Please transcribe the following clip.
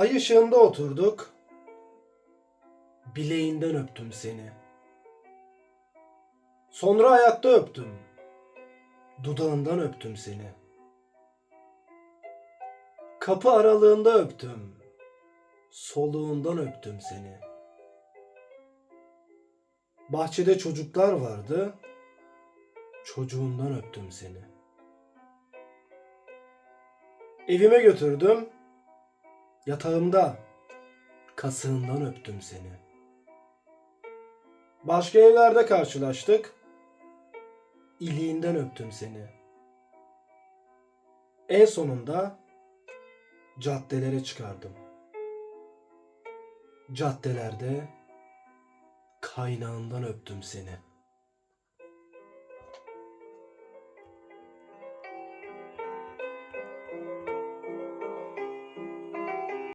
Ay ışığında oturduk. Bileğinden öptüm seni. Sonra ayakta öptüm. Dudağından öptüm seni. Kapı aralığında öptüm. Soluğundan öptüm seni. Bahçede çocuklar vardı. Çocuğundan öptüm seni. Evime götürdüm. Yatağımda kasığından öptüm seni. Başka evlerde karşılaştık. İliğinden öptüm seni. En sonunda caddelere çıkardım. Caddelerde kaynağından öptüm seni.